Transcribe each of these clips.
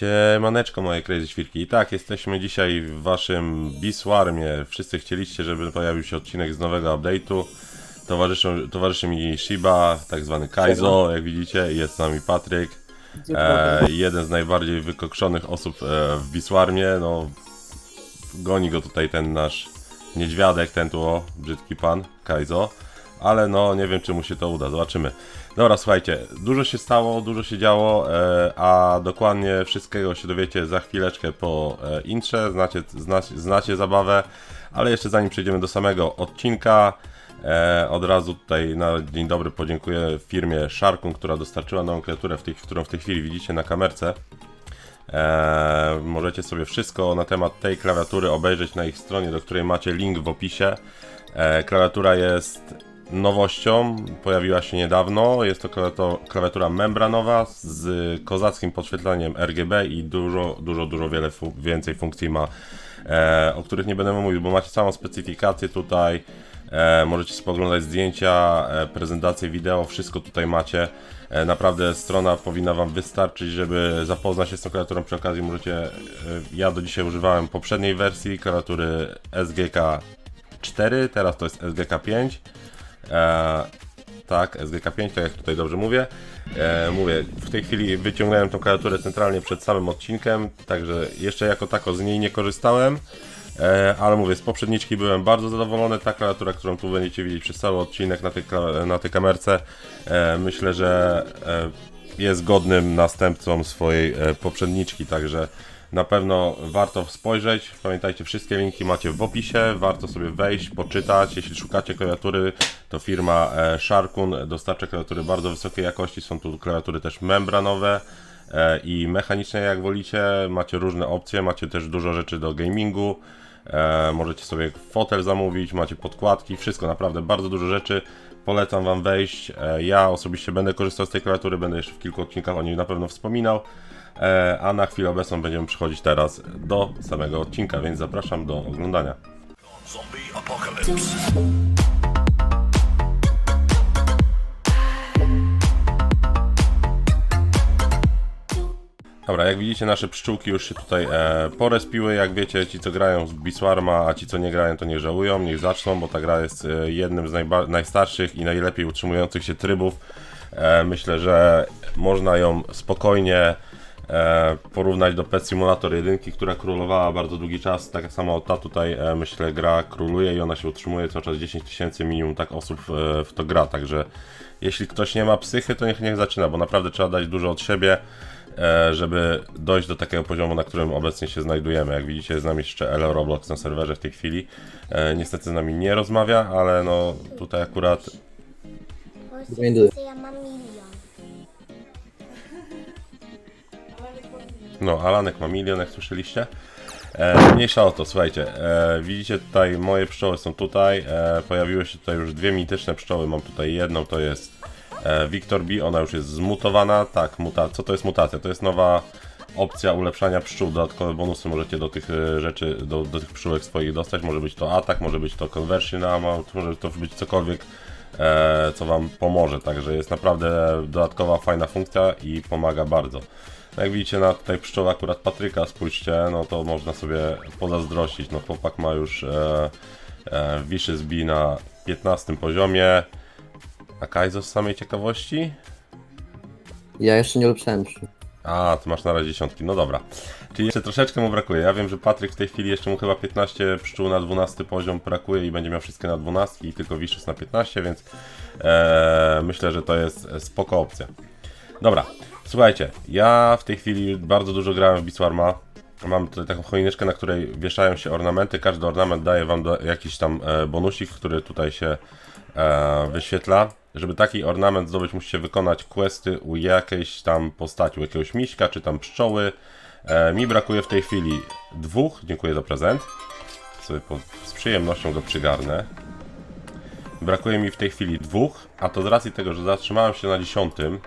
Siemaneczko moje crazy świrki. I tak, jesteśmy dzisiaj w waszym Biswarmie. Wszyscy chcieliście, żeby pojawił się odcinek z nowego update'u. Towarzyszy, towarzyszy mi Shiba, tak zwany Kaizo, jak widzicie, jest z nami Patryk. E, jeden z najbardziej wykokszonych osób e, w Biswarmie, no goni go tutaj ten nasz niedźwiadek, ten tu o, brzydki pan, Kaizo. Ale no, nie wiem czy mu się to uda, zobaczymy. Dobra, słuchajcie, dużo się stało, dużo się działo, e, a dokładnie wszystkiego się dowiecie za chwileczkę po e, intrze, znacie, znacie, znacie zabawę, ale jeszcze zanim przejdziemy do samego odcinka, e, od razu tutaj na dzień dobry podziękuję firmie Sharkun, która dostarczyła nową kreaturę, w tej, którą w tej chwili widzicie na kamerce. Możecie sobie wszystko na temat tej klawiatury obejrzeć na ich stronie, do której macie link w opisie. Klawiatura jest nowością, pojawiła się niedawno. Jest to klawiatura membranowa z kozackim podświetlaniem RGB i dużo, dużo, dużo wiele fu- więcej funkcji ma, e, o których nie będę mówił, bo macie całą specyfikację tutaj. E, możecie spoglądać zdjęcia, e, prezentacje wideo, wszystko tutaj macie. E, naprawdę strona powinna Wam wystarczyć, żeby zapoznać się z tą klawiaturą. Przy okazji możecie, e, ja do dzisiaj używałem poprzedniej wersji klawiatury SGK 4, teraz to jest SGK 5. E, tak, SGK5, tak jak tutaj dobrze mówię. E, mówię, w tej chwili wyciągnąłem tą klawiaturę centralnie przed samym odcinkiem, także jeszcze jako tako z niej nie korzystałem. E, ale mówię, z poprzedniczki byłem bardzo zadowolony. Ta klawiatura, którą tu będziecie widzieć przez cały odcinek na tej, na tej kamerce, e, myślę, że e, jest godnym następcą swojej e, poprzedniczki, także na pewno warto spojrzeć. Pamiętajcie, wszystkie linki macie w opisie. Warto sobie wejść, poczytać. Jeśli szukacie klawiatury, to firma e, Sharkun dostarcza klawiatury bardzo wysokiej jakości. Są tu klawiatury też membranowe e, i mechaniczne, jak wolicie. Macie różne opcje, macie też dużo rzeczy do gamingu. E, możecie sobie fotel zamówić, macie podkładki, wszystko naprawdę bardzo dużo rzeczy. Polecam Wam wejść. Ja osobiście będę korzystał z tej klawiatury, będę jeszcze w kilku odcinkach o niej na pewno wspominał. E, a na chwilę obecną będziemy przechodzić teraz do samego odcinka, więc zapraszam do oglądania. Zombie apocalypse. Dobra, jak widzicie nasze pszczółki już się tutaj e, porespiły, jak wiecie ci co grają z Biswarma, a ci co nie grają to nie żałują, niech zaczną, bo ta gra jest e, jednym z najstarszych i najlepiej utrzymujących się trybów. E, myślę, że można ją spokojnie e, porównać do Pet Simulator 1, która królowała bardzo długi czas, tak samo ta tutaj e, myślę gra króluje i ona się utrzymuje cały czas 10 tysięcy minimum tak osób e, w to gra, także jeśli ktoś nie ma psychy to niech niech zaczyna, bo naprawdę trzeba dać dużo od siebie e, żeby dojść do takiego poziomu, na którym obecnie się znajdujemy. Jak widzicie, jest z nami jeszcze Elo Roblox na serwerze w tej chwili. E, Niestety z nami nie rozmawia, ale no tutaj akurat ja mam milion. No, Alanek ma milion, jak słyszeliście. E, mniejsza o to, słuchajcie. E, widzicie tutaj, moje pszczoły są tutaj. E, pojawiły się tutaj już dwie mityczne pszczoły. Mam tutaj jedną, to jest e, Victor B. Ona już jest zmutowana. Tak, muta co to jest mutacja? To jest nowa opcja ulepszania pszczół. Dodatkowe bonusy możecie do tych e, rzeczy, do, do tych pszczółek swoich dostać. Może być to atak, może być to conversion amount, może to być cokolwiek e, co Wam pomoże. Także jest naprawdę dodatkowa, fajna funkcja i pomaga bardzo. Jak widzicie na tutaj pszczoła akurat Patryka, spójrzcie, no to można sobie pozazdrościć. No chłopak ma już e, e, Wiszy zbi na 15 poziomie. A Kaizo z samej ciekawości? Ja jeszcze nie przy. A, ty masz na razie dziesiątki, no dobra. Czyli jeszcze troszeczkę mu brakuje. Ja wiem, że Patryk w tej chwili jeszcze mu chyba 15 pszczół na 12 poziom brakuje i będzie miał wszystkie na 12 i tylko Wiszys na 15, więc e, myślę, że to jest spoko opcja. Dobra, słuchajcie, ja w tej chwili bardzo dużo grałem w Biswarma. Mam tutaj taką choineczkę, na której wieszają się ornamenty. Każdy ornament daje wam do, jakiś tam e, bonusik, który tutaj się e, wyświetla. Żeby taki ornament zdobyć, musicie wykonać questy u jakiejś tam postaci, u jakiegoś miśka czy tam pszczoły. E, mi brakuje w tej chwili dwóch. Dziękuję za prezent. Sobie po, z przyjemnością go przygarnę. Brakuje mi w tej chwili dwóch, a to z racji tego, że zatrzymałem się na dziesiątym,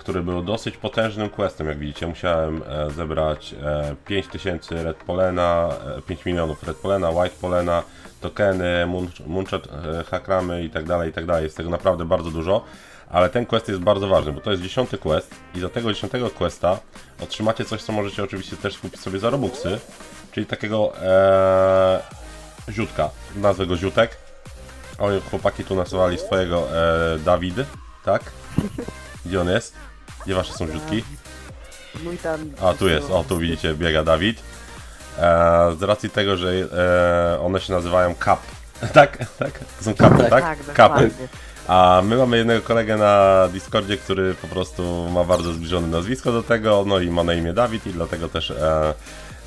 który był dosyć potężnym questem, jak widzicie. Musiałem e, zebrać e, 5000 Red Polena, e, 5 milionów Red Polena, White Polena, tokeny, e, hakramy i tak dalej, i tak dalej. Jest tego naprawdę bardzo dużo. Ale ten quest jest bardzo ważny, bo to jest dziesiąty quest i za tego dziesiątego questa otrzymacie coś, co możecie oczywiście też kupić sobie za Robuxy, czyli takiego e, ziutka. Nazwę go ziutek. Oni chłopaki tu nazwali swojego e, Dawid, tak? Gdzie on jest? Gdzie wasze są ziutki? Mój tam... A tu jest, o tu widzicie, biega Dawid. E, z racji tego, że e, one się nazywają kap. tak, tak? To są kapy, tak? Tak, kapy. dokładnie. A my mamy jednego kolegę na Discordzie, który po prostu ma bardzo zbliżone nazwisko do tego, no i ma na imię Dawid i dlatego też e,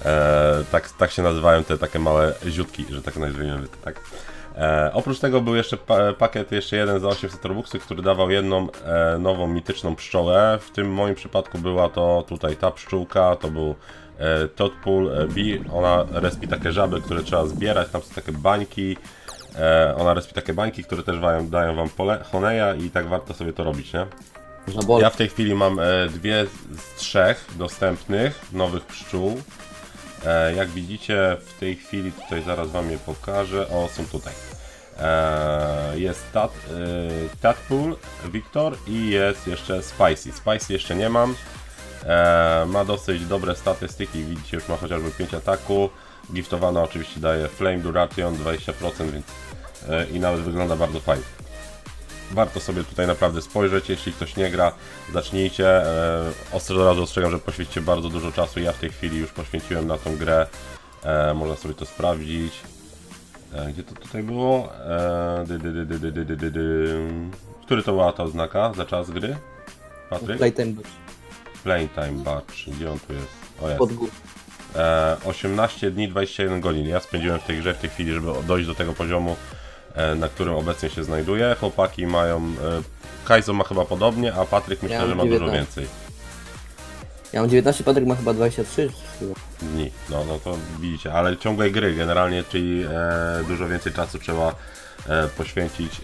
e, tak, tak się nazywają te takie małe ziutki, że tak nazwijmy tak. E, oprócz tego był jeszcze pa pakiet, jeszcze jeden za 800 robuxów, który dawał jedną e, nową mityczną pszczołę. W tym moim przypadku była to tutaj ta pszczółka, to był e, Totpool e, Bee. Ona respi takie żaby, które trzeba zbierać, tam są takie bańki. E, ona respi takie bańki, które też dają, dają wam pole, honeja i tak warto sobie to robić, nie? Ja w tej chwili mam e, dwie z trzech dostępnych nowych pszczół. E, jak widzicie, w tej chwili tutaj zaraz wam je pokażę. O, są tutaj. E, jest tat, e, Tatpool, Victor i jest jeszcze Spicy. Spicy jeszcze nie mam. Ma dosyć dobre statystyki, widzicie, już ma chociażby 5 ataku. Giftowana oczywiście daje Flame Duration 20%, więc i nawet wygląda bardzo fajnie warto sobie tutaj naprawdę spojrzeć. Jeśli ktoś nie gra, zacznijcie. E, od razu ostrzegam, że poświęcicie bardzo dużo czasu. Ja w tej chwili już poświęciłem na tą grę. E, można sobie to sprawdzić. E, gdzie to tutaj było? Który to była ta oznaka za czas gry? Patryk? Playtime Batch. Playtime Batch. Gdzie on tu jest? O jest. Pod górę. 18 dni, 21 godzin. Ja spędziłem w tej grze w tej chwili, żeby dojść do tego poziomu, na którym obecnie się znajduję. Chłopaki mają. E, Kaizo ma chyba podobnie, a Patryk myślę, mam że ma dużo 19. więcej Ja mam 19, Patryk ma chyba 23. chyba. dni. No, no to widzicie, ale ciągłej gry generalnie, czyli e, dużo więcej czasu trzeba e, poświęcić.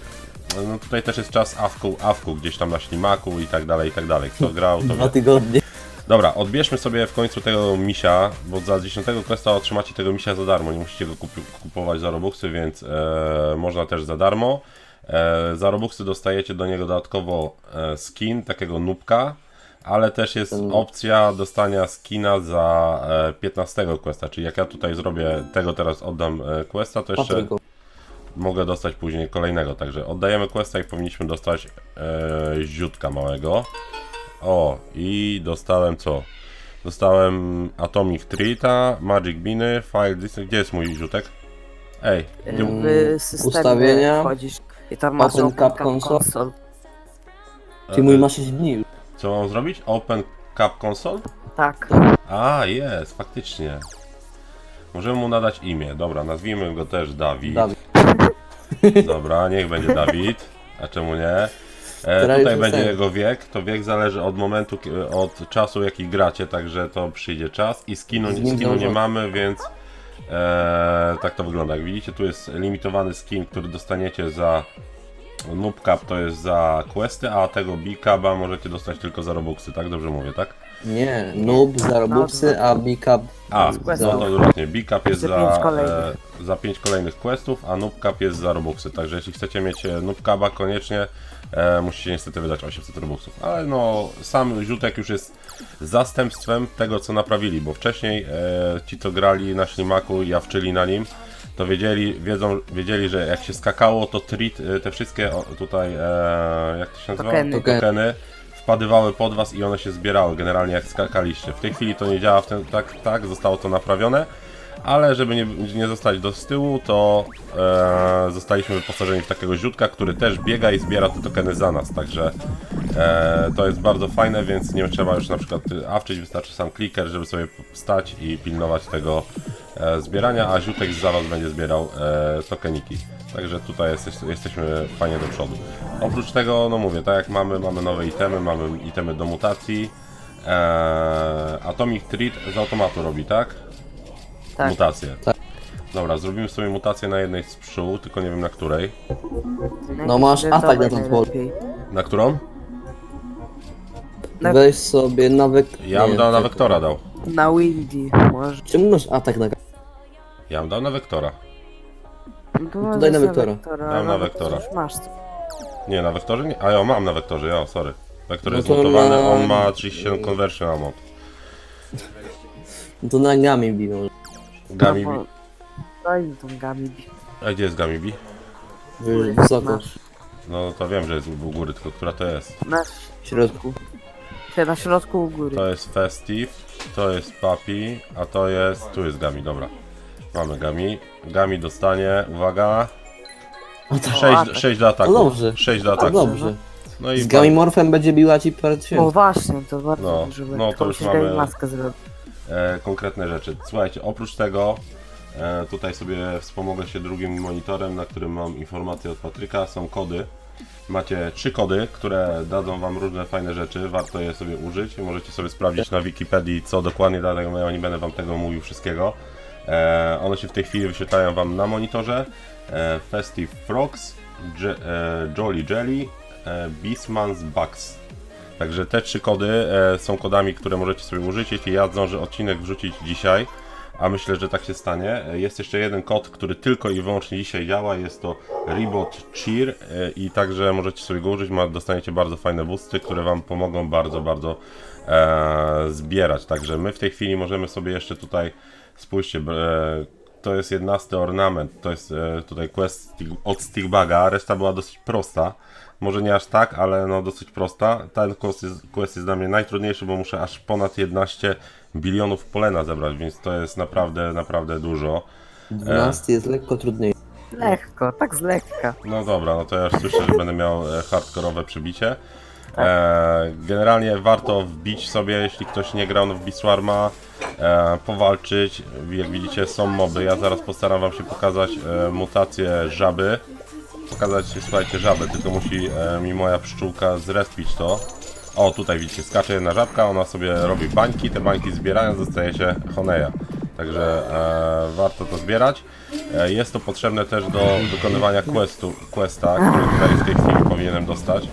No, No tutaj też jest czas awku, awku gdzieś tam na ślimaku i tak dalej, i tak dalej. Kto grał, to Dwa wie. tygodnie. Dobra, odbierzmy sobie w końcu tego misia, bo za 10 questa otrzymacie tego misia za darmo, nie musicie go kupować za robuxy, więc e, można też za darmo. E, za robuxy dostajecie do niego dodatkowo e, skin, takiego nubka, ale też jest Ten- opcja dostania skina za e, 15 questa, czyli jak ja tutaj zrobię tego teraz oddam e, questa, to jeszcze Patryku. mogę dostać później kolejnego, także oddajemy questa i powinniśmy dostać e, ziutka małego. O, i dostałem co? Dostałem Atomic Treata, Magic Biny, File Disk. Gdzie jest mój ziutek? Ej, gdzie... W systemie Ustawienia. wchodzisz i tam masz Open Cap Console. Console. Czyli mój ma 6 dni. co mam zrobić? Open Cap Console? Tak. A, jest, faktycznie. Możemy mu nadać imię. Dobra, nazwijmy go też Dawid. Dawid. Dobra, niech będzie Dawid. A czemu nie? E, tutaj będzie jego wiek. To wiek zależy od momentu, od czasu jaki gracie, także to przyjdzie czas. I skinu, skinu nie mamy, więc e, tak to wygląda. Jak widzicie, tu jest limitowany skin, który dostaniecie za Noob Cup, to jest za questy, a tego B-Cuba możecie dostać tylko za Robuxy, tak? Dobrze mówię, tak? Nie, noob za robuxy, a bicap A, no questów. to odwrotnie. B-Cup jest Jeszcze za, pięć kolejnych. e, za 5 kolejnych questów, a Noob Cup jest za Robuxy. Także jeśli chcecie mieć e, Noob Cupa koniecznie, e, musicie niestety wydać 800 Robuxów. Ale no, sam Ziutek już jest zastępstwem tego, co naprawili, bo wcześniej e, ci, co grali na ślimaku i jawczyli na nim, to wiedzieli, wiedzą, wiedzieli, że jak się skakało, to treat, e, te wszystkie o, tutaj, e, jak to się nazywa? Tokeny. Tokeny wpadywały pod was i one się zbierały generalnie jak skakaliście. W tej chwili to nie działa w ten, tak, tak, zostało to naprawione, ale żeby nie, nie zostać do tyłu, to e, zostaliśmy wyposażeni w takiego ziutka, który też biega i zbiera te tokeny za nas, także e, to jest bardzo fajne, więc nie trzeba już na przykład y, awczyć, wystarczy sam kliker, żeby sobie stać i pilnować tego e, zbierania, a ziutek za was będzie zbierał e, tokeniki. Także tutaj jesteś, jesteśmy fajnie do przodu. Oprócz tego, no mówię, tak jak mamy, mamy nowe itemy, mamy itemy do mutacji. Eee, Atomic Treat z automatu robi, tak? Tak. Mutację. Tak. Dobra, zrobimy sobie mutację na jednej z pszczół, tylko nie wiem na której. No masz atak na pol. najlepiej. Na którą? Na- Weź sobie na wek... Ja bym dał na. Wektora dał. Na Windy może. Czemu masz atak na... Ja bym dał na Wektora. No to To daj na Wektora. Dam na no, Wektora. Już masz. Nie, na wektorze nie? A ja mam na wektorze, ja, sorry. Wektor No jest to montowany, na- on ma 37 conversion ammo. No to na gamie biją. Gami No, bo- Daj mi tą Gami. A gdzie jest Gami B? Wyżej, Wysoko. Masz. No to wiem, że jest u góry, tylko która to jest? Masz W środku. się na środku u góry. To jest Festive, to jest Papi, a to jest... Tu jest Gami, dobra. Mamy Gami. Gami dostanie, uwaga, A to, 6, 6 do ataku. To dobrze. 6 do tak ataku. dobrze. No i Z Gamimorfem będzie biła ci parę O tysięcy. właśnie, to bardzo No, dobrze. no, to już mamy- maskę zrobić. E, konkretne rzeczy. Słuchajcie, oprócz tego e, tutaj sobie wspomogę się drugim monitorem, na którym mam informacje od Patryka. Są kody. Macie trzy kody, które dadzą wam różne fajne rzeczy. Warto je sobie użyć. Możecie sobie sprawdzić na Wikipedii, co dokładnie dają. Ja nie będę wam tego mówił wszystkiego. E, one się w tej chwili wyświetlają wam na monitorze. E, Festive Frogs, e, Jolly Jelly, e, Beastman's Bugs. Także te trzy kody e, są kodami, które możecie sobie użyć, jeśli ja zdążę odcinek wrzucić dzisiaj, a myślę, że tak się stanie. E, Jest jeszcze jeden kod, który tylko i wyłącznie dzisiaj działa, jest to Ribot Cheer e, i także możecie sobie go użyć, ma, dostaniecie bardzo fajne boosty, które Wam pomogą bardzo, bardzo e, zbierać. Także my w tej chwili możemy sobie jeszcze tutaj, spójrzcie, e, to jest 11 ornament, to jest e, tutaj quest od Stigbaga, reszta była dosyć prosta. Może nie aż tak, ale no dosyć prosta. Ten quest jest, quest jest dla mnie najtrudniejszy, bo muszę aż ponad 11 bilionów polena zebrać, więc to jest naprawdę, naprawdę dużo. 12 jest lekko trudniejszy. Lekko, tak z lekka. No dobra, no to ja już słyszę, że będę miał e, hardkorowe przebicie. E, generalnie warto wbić sobie, jeśli ktoś nie grał w Biswarma, e, powalczyć. Jak widzicie są moby. Ja zaraz postaram wam się pokazać e, mutację żaby. Pokazać, słuchajcie, żabę, tylko musi e, mi moja pszczółka zrespić to. O, tutaj widzicie, skacze jedna żabka, ona sobie robi bańki, te bańki zbierając dostajecie honeja. Także e, warto to zbierać. E, jest to potrzebne też do wykonywania questu, questa, który tutaj w tej chwili powinienem dostać.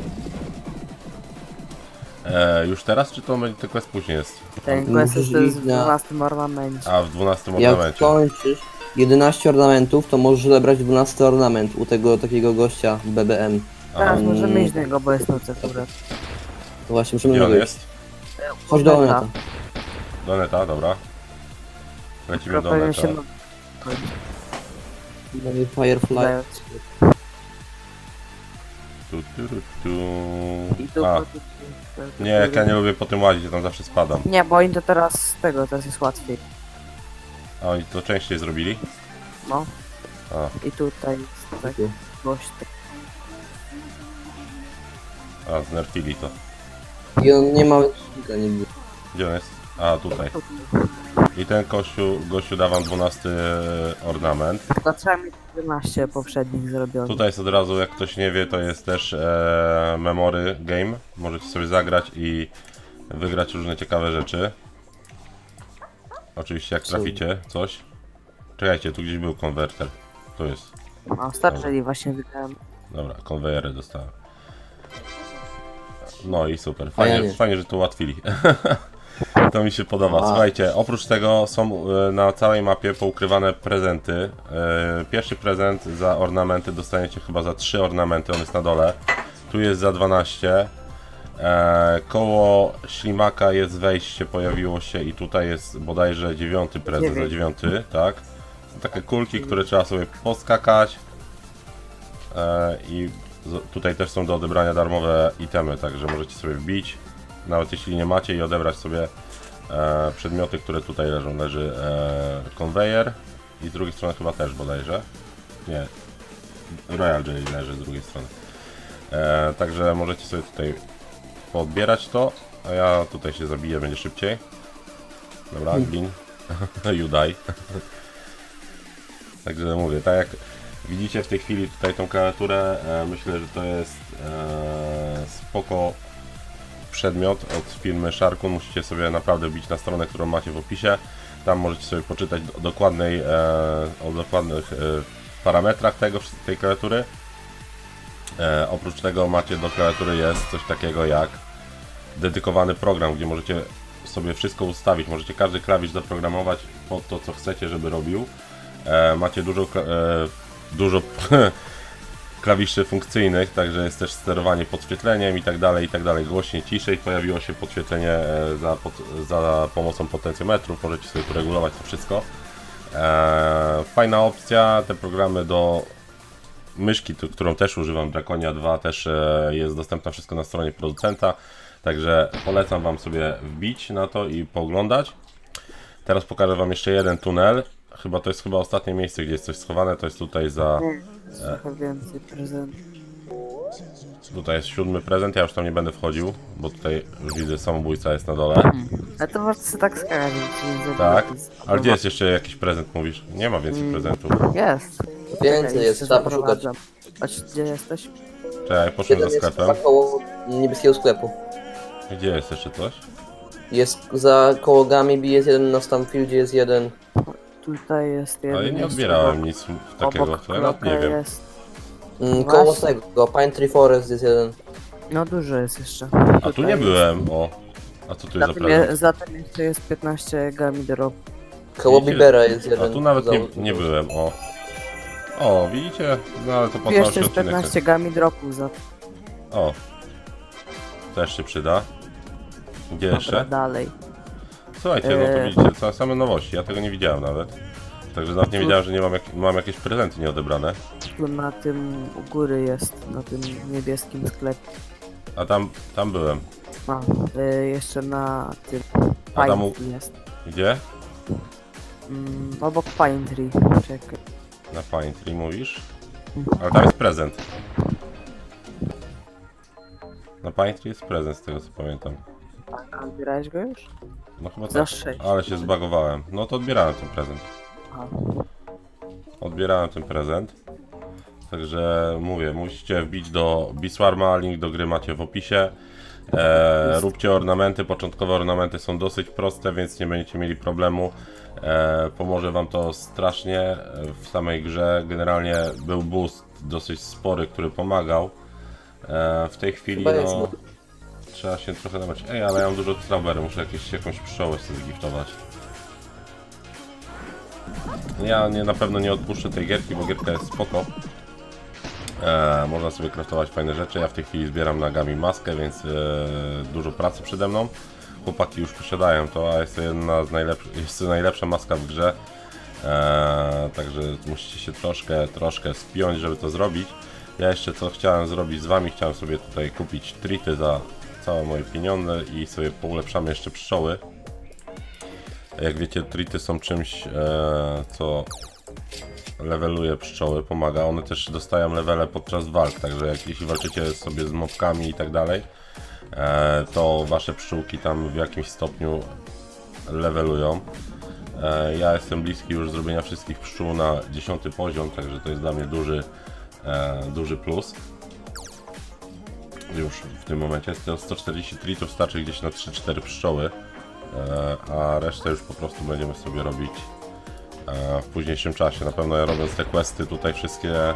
E, już teraz, czy to będzie quest później jest? Ten quest jest, to jest w Możliwe. 12 ornamencie. A, w 12 Jak ornamencie. skończysz 11 ornamentów, to możesz zebrać 12 ornament u tego takiego gościa w BBM. Teraz A, możemy mm. iść do niego, bo jest noc akurat. To właśnie musimy Gdzie on dojść. jest? Chodź do Dobra. Oneta. Do neta, dobra. Lecimy Tylko do pewnie neta. się no- Firefly. Tu, tu, tu, tu. I tu A, po- nie, jak ja nie lubię po tym łazić, ja tam zawsze spadam. Nie, bo im to teraz z tego, teraz jest łatwiej. A oni to częściej zrobili? No. A. I tutaj jest tak Tu. gość. tak- A, znerfili to. I on nie ma łącznika nigdy. Gdzie on jest? A, tutaj. I ten kościół, gościu da wam 12 ornament. To trzeba mieć 11 poprzednich zrobionych. Tutaj jest od razu, jak ktoś nie wie, to jest też e, memory game. Możecie sobie zagrać i wygrać różne ciekawe rzeczy. Oczywiście jak traficie coś. Czekajcie, tu gdzieś był konwerter. Tu jest. No, starczyli właśnie wygrałem. Dobra, konwejery dostałem. No i super. Fajnie, nie. fajnie że to ułatwili. to mi się podoba. Słuchajcie, oprócz tego są e, na całej mapie poukrywane prezenty. E, Pierwszy prezent za ornamenty dostaniecie chyba za 3 ornamenty, on jest na dole. Tu jest za 12. E, koło ślimaka jest wejście, pojawiło się i tutaj jest bodajże dziewiąty prezent za dziewiąty, tak? Są takie kulki, które trzeba sobie poskakać. E, I z- tutaj też są do odebrania darmowe itemy, także możecie sobie wbić, nawet jeśli nie macie i odebrać sobie e, przedmioty, które tutaj leżą. Leży e, konwejer i z drugiej strony chyba też bodajże. Nie, Royal Jelly leży z drugiej strony. E, także możecie sobie tutaj poodbierać to, a ja tutaj się zabiję, będzie szybciej. Dobra, glin. you die. Także mówię, tak jak widzicie w tej chwili tutaj tą klawiaturę, e, myślę, że to jest e, spoko przedmiot od firmy Sharkun. Musicie sobie naprawdę bić na stronę, którą macie w opisie. Tam możecie sobie poczytać do- dokładnej, e, o dokładnych e, parametrach tego, tej klawiatury. E, oprócz tego macie do klawiatury jest coś takiego jak dedykowany program, gdzie możecie sobie wszystko ustawić. Możecie każdy klawisz zaprogramować pod to, co chcecie, żeby robił. E, macie dużo, e, dużo klawiszy funkcyjnych, także jest też sterowanie podświetleniem i tak dalej, i tak dalej. Głośniej, ciszej pojawiło się podświetlenie e, za, pod, za pomocą potencjometrów, możecie sobie regulować to wszystko. E, fajna opcja, te programy do myszki, tu- którą też używam, Draconia 2, też e, jest dostępna wszystko na stronie producenta, także polecam Wam sobie wbić na to i pooglądać. Teraz pokażę Wam jeszcze jeden tunel. Chyba to jest chyba ostatnie miejsce, gdzie jest coś schowane. To jest tutaj za. Trochę więcej prezentów. Tutaj jest siódmy prezent. Ja już tam nie będę wchodził, bo tutaj już widzę samobójca jest na dole. Ale to możesz sobie tak nie Tak. Ale gdzie jest jeszcze jakiś prezent, mówisz? Nie ma więcej prezentów. Jest. Więcej jest, trzeba poszukać. Chodź, gdzie jesteś? Czekaj, poszłem za Jeden jest sklepem. chyba koło niebieskiego sklepu. Gdzie jest jeszcze coś? Jest za koło Gamibi jest jeden, na Stamfieldzie jest jeden. Tutaj jest jeden. Ale nie jeszcze odbierałem nic takiego, Obok nawet nie Kroka wiem. jest. Mm, koło Właśnie. tego, Pine Tree Forest jest jeden. No dużo jest jeszcze. A tu nie byłem, o. A co tu jest za Zatem, je, zatem jeszcze jest 15 gami do roku. Koło Widzicie? Bibera jest A jeden. tu nawet nie, Za- nie byłem, o. O, widzicie? No ale to po cały jeszcze jest odcinek. 15 gami dropów za O. Też się przyda. Gdzie Dobra, jeszcze? dalej. Słuchajcie, no to Eee. widzicie, to same nowości. Ja tego nie widziałem nawet. Także nawet nie wiedziałem, że nie mam, jak, mam jakieś prezenty nieodebrane. Tu na tym u góry jest, na tym niebieskim sklepie. A tam, tam byłem. A, y, jeszcze na tym A tam u- Pine Tree jest. Gdzie? Mm, obok Pine Tree. Czekaj. Na Pine Tree mówisz? Ale tam jest prezent. Na Pine Tree jest prezent, z tego co pamiętam. A odbierałeś go już? No chyba Za tak. sześć. Ale się zbagowałem. No to odbierałem ten prezent. Aha. Odbierałem ten prezent. Także mówię, musicie wbić do Biswarma, link do gry macie w opisie. E, róbcie ornamenty, początkowe ornamenty są dosyć proste, więc nie będziecie mieli problemu. E, pomoże wam to strasznie w samej grze. Generalnie był boost dosyć spory, który pomagał. E, w tej chwili Chyba jest, no. Trzeba się trochę dawać. Ej, ale ja mam dużo strawberry, muszę jakieś, jakąś pszczołę sobie zgiftować. Ja nie, na pewno nie odpuszczę tej gierki, bo gierka jest spoko. E, można sobie kraftować fajne rzeczy. Ja w tej chwili zbieram nagami maskę, więc e, dużo pracy przede mną. Chłopaki już posiadają to, a jest to jedna z najlepszych, jest to najlepsza maska w grze. E, także musicie się troszkę, troszkę spiąć, żeby to zrobić. Ja jeszcze co chciałem zrobić z wami, chciałem sobie tutaj kupić trity za całe moje pieniądze i sobie poulepszamy jeszcze pszczoły. Jak wiecie, trity są czymś, e, co leveluje pszczoły, pomaga. One też dostają levele podczas walk, także jak jeśli walczycie sobie z mobkami i tak dalej, e, to wasze pszczółki tam w jakimś stopniu levelują. E, ja jestem bliski już zrobienia wszystkich pszczół na 10 poziom, także to jest dla mnie duży, e, duży plus. Już w tym momencie to 140 tritów starczy gdzieś na 3-4 pszczoły, e, a resztę już po prostu będziemy sobie robić e, w późniejszym czasie. Na pewno ja robiąc te questy tutaj wszystkie e,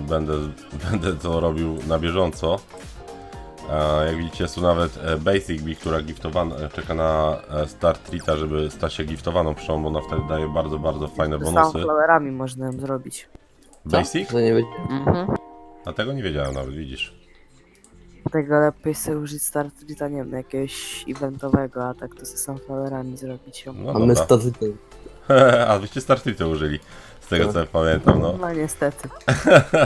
będę, będę to robił na bieżąco. Jak widzicie jest tu nawet Basic Bee, która giftowana, czeka na Start Trita, żeby stać się giftowaną pszczołą, bo ona wtedy daje bardzo, bardzo fajne Z bonusy. sunflowerami można ją zrobić. Basic? To nie będzie. Mhm. A tego nie wiedziałem nawet, widzisz. Tego lepiej sobie użyć Star Treeta, nie wiem, jakiegoś eventowego, a tak to ze sunflowerami zrobić ją. No A my dobra. statyty. A wyście Start Trita użyli, z tego Tak. co ja pamiętam, no. No niestety.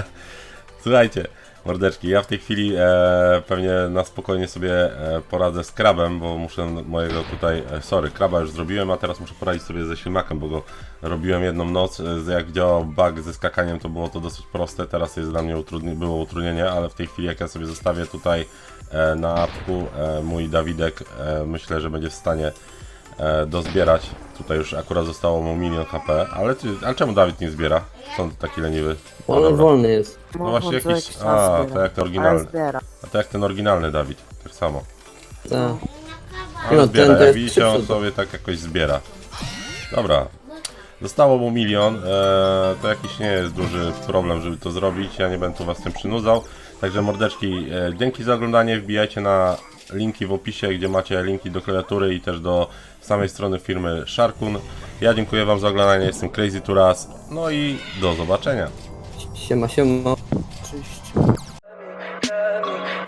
Słuchajcie, mordeczki, ja w tej chwili e, pewnie na spokojnie sobie e, poradzę z krabem, bo muszę mojego tutaj, e, sorry, kraba już zrobiłem, a teraz muszę poradzić sobie ze ślimakiem, bo go robiłem jedną noc, e, jak działał bug ze skakaniem, to było to dosyć proste, teraz jest dla mnie utrudni było utrudnienie, ale w tej chwili jak ja sobie zostawię tutaj e, na apku, e, mój Dawidek e, myślę, że będzie w stanie e, dozbierać. Tutaj już akurat zostało mu milion HP, ale, ty, ale czemu Dawid nie zbiera? On taki leniwy? O, On dobra. wolny jest. No właśnie co jakiś- czas a, zbiera. to jak te Ale oryginalne. zbiera. A to jak ten oryginalny Dawid, tak samo. Tak. Ale No, zbiera, ten to jak jest widzicie, on szybszy. sobie tak jakoś zbiera. Dobra. Zostało mu milion, e, to jakiś nie jest duży problem, żeby to zrobić, ja nie będę tu was tym przynudzał. Także mordeczki, e, dzięki za oglądanie, wbijajcie na linki w opisie, gdzie macie linki do klawiatury i też do samej strony firmy Sharkun. Ja dziękuję Wam za oglądanie, jestem Crazy Turas, no i do zobaczenia. Siema, siema. Cześć.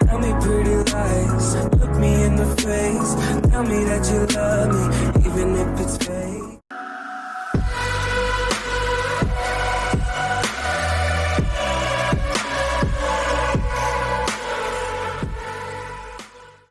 Tell me pretty lies, look me in the face. Tell me that you love me, even if it's.